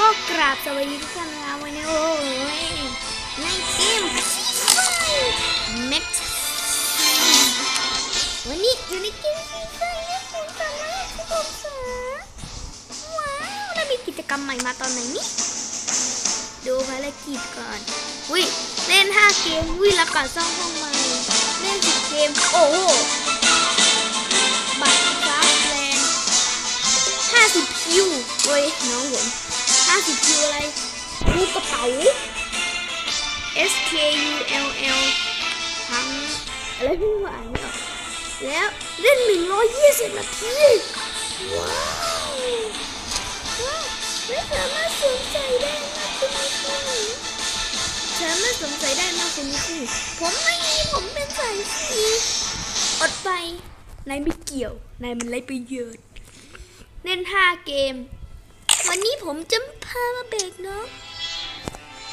ก็กราบสวัสดีทุกท่านนะวันนี้โอ้ยในเกมเม็กวันนี้อยู่ในเกมฟรีไฟนะคุณสามารถที่ผมสาว้าวแล้วมีกิจกรรมใหม่มาตอนไหนนี่ดูภารกิจก่อนวิเล่น 5 เกมวิแล้วก็สร้างห้องใหม่เล่น10เกม โอ้โหบัตรฟ้าแลนด์50คิวเว้ยน้องผม 50คิวอะไรรูกระเป๋า S K U L L ทั้งอะไรไม่รู้อ่านไม่ออกแล้วเล่น120นาทีว้าวว้าวไม่สามารถสวมใส่ได้มากคุณนี่คือสามารถสวมใส่ได้มากคุณนี่คือผมไม่มีผมเป็นสายสีอดไปนายไม่เกี่ยวนายมันไรประโยชน์เล่น5เกม วันนี้ผมจะพามาเบรกเนาะ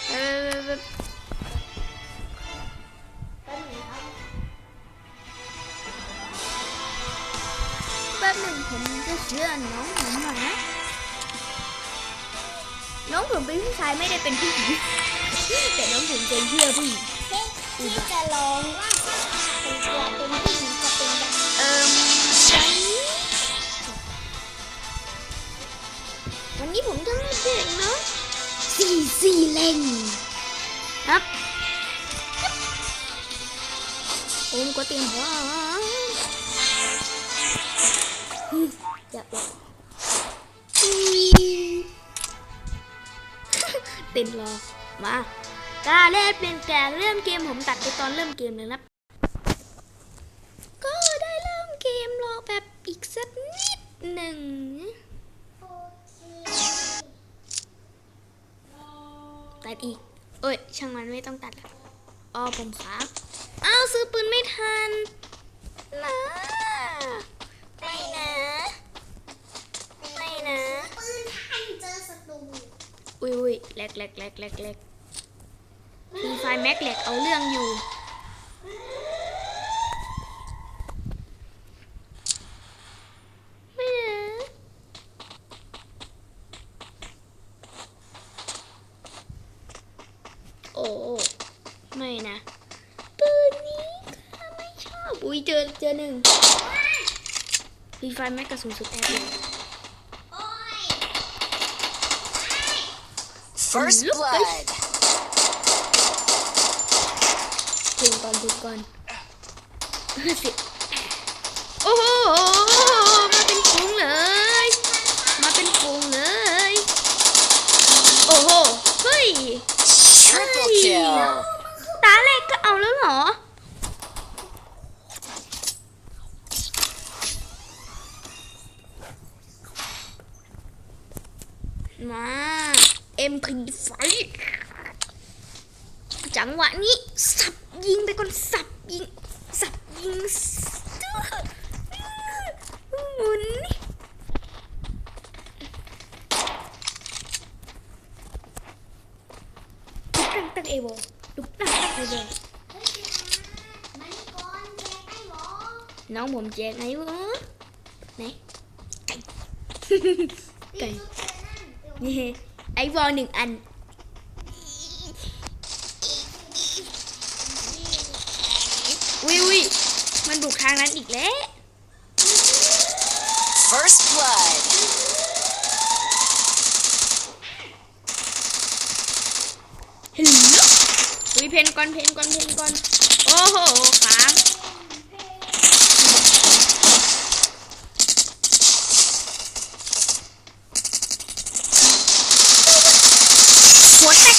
เออแป๊บหนึ่งผมจะเชื่อน้องผมหน่อยนะ น้องผมเป็นผู้ชายไม่ได้เป็นผู้หญิง แต่น้องผมจะเชื่อผู้หญิงที่จะลองว่าเป็นตัวเป็นผู้หญิง วันนี้ผมจะมาเด็กเนาะสี่สี่เล่งครับ ผมก็เตรียมพร้อมฮึจะบอกเต้นรอ มาการเล่นเป็นแกงเริ่มเกมผมตัดไปตอนเริ่มเกมเลยนะก็ได้เริ่มเกมรอแบบอีกสักนิดหนึ่ง ตัดอีก เอ้ย ช่างมันไม่ต้องตัดละอ๋อผมครับอ้าวซื้อปืนไม่ทันนะไม่นะไม่นะปืนทันเจอศัตรูอุ้ยอุ้ยแหลกแหลกแหลกแหลกแหลกมีไฟแม็กแหลกเอาเรื่องอยู่ 5 mega so epic. First blood. Guys. Good gun, good gun. That's it. โอ้โหมาเป็นฝูงเลย Triple kill MP5 จังหวะนี้สับยิงไปก่อนสับยิงสับยิงหมุนตุ๊กตั้ง ตั้งเอโวตุ๊กตั้งตั้งเอโวเฮ้ยมันก่อนแจกให้หมอน้องผมแจกไหนวะไหนไก่ไก่นี่คือเจอนั่นเดี๋ยวนี่ไอวอลหนึ่งอัน วิววิมันบุกทางนั้นอีกแล้ว First blood. ฮัลโหลวิเพนก่อนเพนก่อนเพนก่อน โอ้โหค้างหัวแตก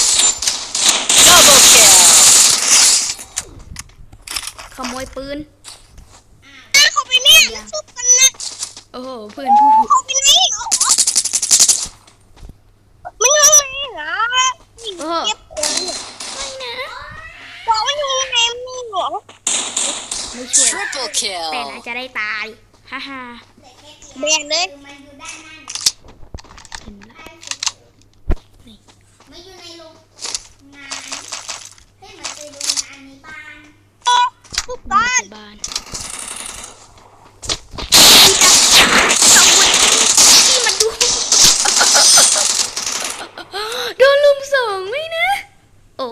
Double kill. ขโมยปืนเขาไปเนี่ยชุบกันนะโอ้โหเพื่อนผู้เขาไปไหนเหรอมันอยู่ไหนเหรอโอ้โหเก็บของไม่นะบอกว่าอยู่ไหนมีเหรอไม่ช่วย Triple แต่น่า kill. จะได้ตายฮ่าฮ่าแบนเลยเห็นละไม่อยู่ในโรงงานให้มาเจอโรงงานในบ้าน ทุบก่อนบ้านสองคนที่มัดูโดนลุมสองไหมนะ โอ้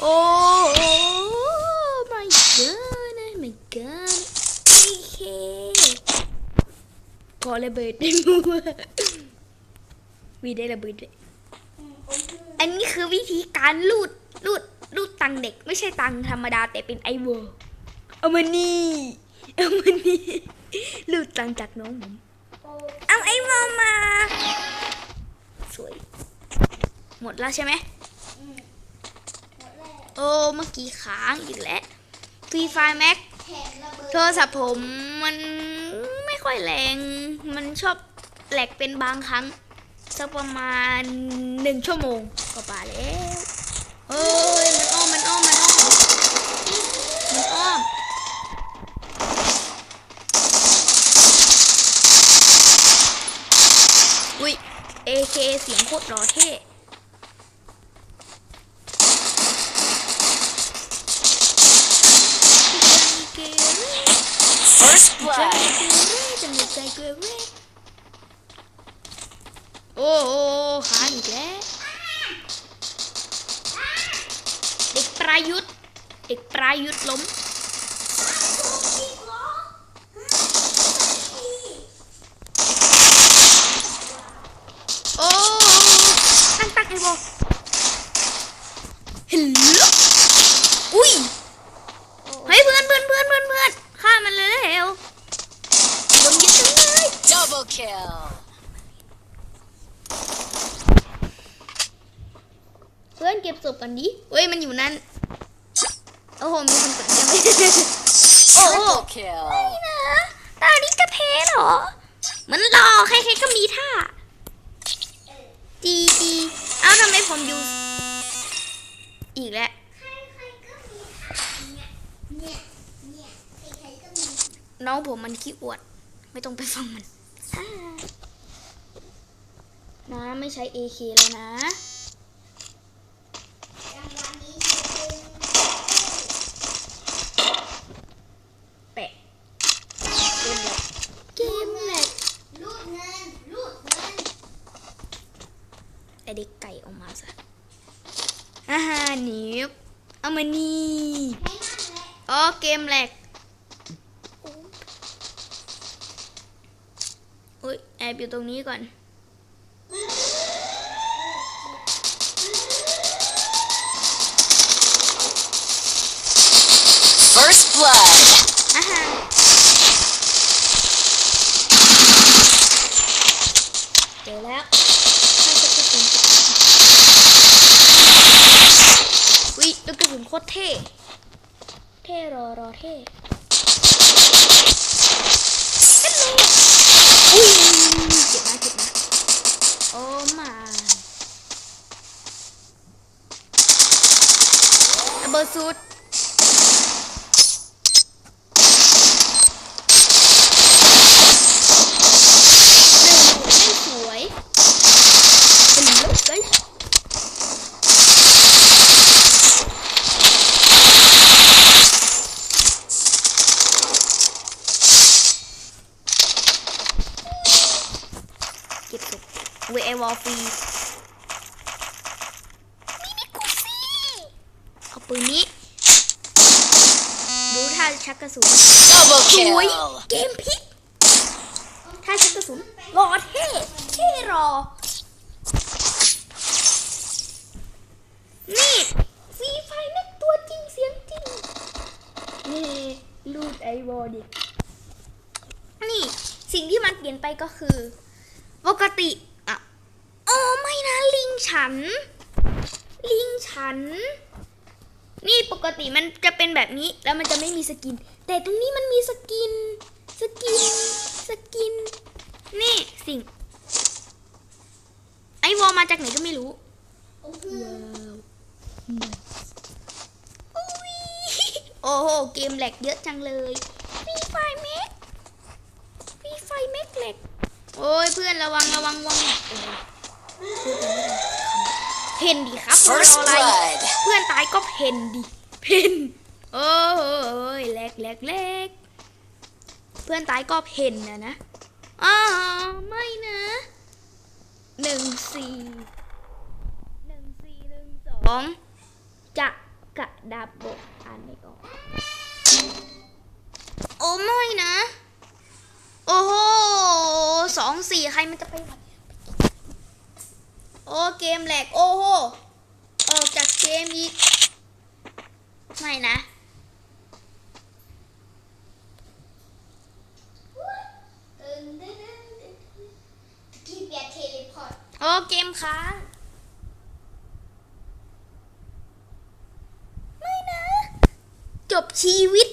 โอ้ my god my god โอเคพอระเบิดได้มัวมีได้ระเบิดด้วยอันนี้คือวิธีการลูดลูด รูดตังค์เด็กไม่ใช่ตังค์ธรรมดาแต่เป็นไอเวอร์เอามานี่เอามานี่รูดตังค์จากน้องผมโอ้เอาไอเวอร์มา สวย หมดแล้วใช่ไหมอืมหมดแล้วโอ้เมื่อกี้ค้างอีกแล้วฟรีไฟแม็กแถมระเบิดโทรศัพท์ผมมันไม่ค่อยแรง มันชอบแหลกเป็นบางครั้ง สักประมาณหนึ่งชั่วโมงก็ป่าแล้ว เอ้ย มันอ้อม มันอ้อม มันอ้อม มันอ้อม อุ้ย AK เสียงโคตรหล่อเท่ First ใจ blood. เกเรจังเลยใจเกเรโอ้โอ้ขาอีกแล้ว เด็ก ประยุทธ์เด็กประยุทธ์ล้มอีกเหรอโอ้ตั้งตั้งไอ้บอเห็นลอุ้ยเฮ้ยเพื่อนเพื่อนเพื่อนเพื่อนเพื่อนฆ่ามันเลยเร็วโดนยึดจังเลย Double kill. เพื่อนเก็บศพกันดิเฮ้ยมันอยู่นั่น โอ้โห มีคนกดยังไม่โอ้โห Triple kill. นี่นะ ตานี้จะแพ้เหรอ มันรอใครๆก็มีท่า จีจีเอ้าทำไมผมอยู่ อีกแล้วใครๆก็มีเนี่ยเนี่ยเนี่ยใครๆก็มีน้องผมมันขี้อวด ไม่ต้องไปฟังมันอ่านะไม่ใช้ AK แล้วนะ รางวัลนี้คือเป็น แปะเกมแหลกเกมแหลก รูดเงินรูดเงิน ไอเด็กไก่ออกมาซะ อ่าฮะหนีบเอามานี่ให้นั่นแหละอ๋อเกมแหลกอุ้ยแอบอยู่ตรงนี้ก่อน First blood. อ่าฮะเจอแล้วถ้าจะกระสุนอุ้ย ลูกกระสุนโคตรเท่ เท่รอรอเท่เป็นไงอุ้ยเจ็บนะเจ็บนะ โอ้มาระเบิดสุด หนึ่งไม่สวยเป็นลูกเลยเก็บศพเว ไอวอลฟรีมินิกูซี่เอาปืนนี้ ดูท่าชักกระสุน Double สวย kill. เกมพลิกถ้าชักกระสุนรอเท่เท่รอ นี่ฟรีไฟแม็กตัวจริงเสียงจริงนี่ลูดไอวอดินี่สิ่งที่มันเปลี่ยนไปก็คือ ปกติ อะโอ้ไม่นะลิงฉัน ลิงฉัน นี่ปกติมันจะเป็นแบบนี้แล้วมันจะไม่มีสกิน แต่ตรงนี้มันมีสกิน สกิน สกิน นี่สิ่ง ไอวอลมาจากไหนก็ไม่รู้โอ้โหเกมแหลกเยอะจังเลยฟีไฟเม็กฟีไฟเม็กแหลกโอ้ยเพื่อนระวังระวังวัง เออพูดกันไม่ได้เพนดีครับรอ First อะไร blood. เพื่อนตายก็เพนดิเพนโอ้ยแหลกแหลกแหลกเพื่อนตายก็เพนนะนะอ้าวไม่นะหนึ่งสี่หนึ่งสี่หนึ่งสองจะกระดับบทอ่านไม่ออกโอ้ไม่นะ โอ้โหองสี่ใครมันจะไปไหว โอ้เกมแหลก โอ้โห ออกจากเกมอีก ไม่นะตึงตึงตึงตึงตะกี้เบียร์เทเลพอร์ตโอ้เกมค้างไม่นะ จบชีวิต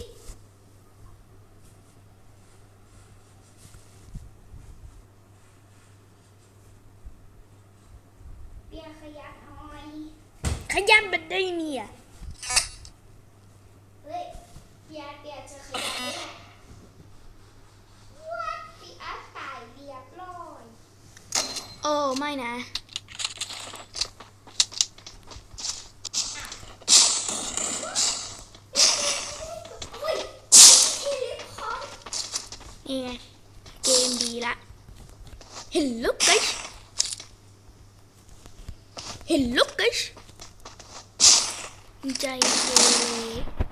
đây nè. Nghe nè Game gì lạ. Hello guys. Hello guys. Chơi game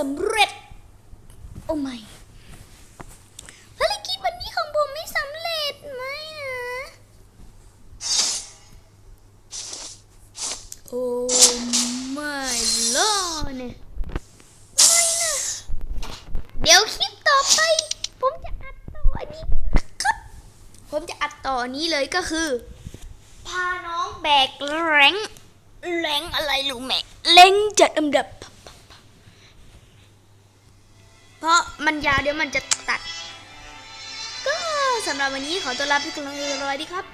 สำเร็จ โอ้ไม่ภารกิจวันนี้ของผมไม่สำเร็จไหมนะ โอ้ไม่ลอเนี่ยไม่นะเดี๋ยวคลิปต่อไป ผมจะอัดต่ออันนี้นะครับ ผมจะอัดต่ออันนี้เลยก็คือ พาน้องแบกแรงแรงอะไรรู้ไหมเล้งจัดอันดับ เพราะมันยาวเดี๋ยวมันจะตัด ก็สำหรับวันนี้ขอตัวลาไปก่อนเลยดีครับ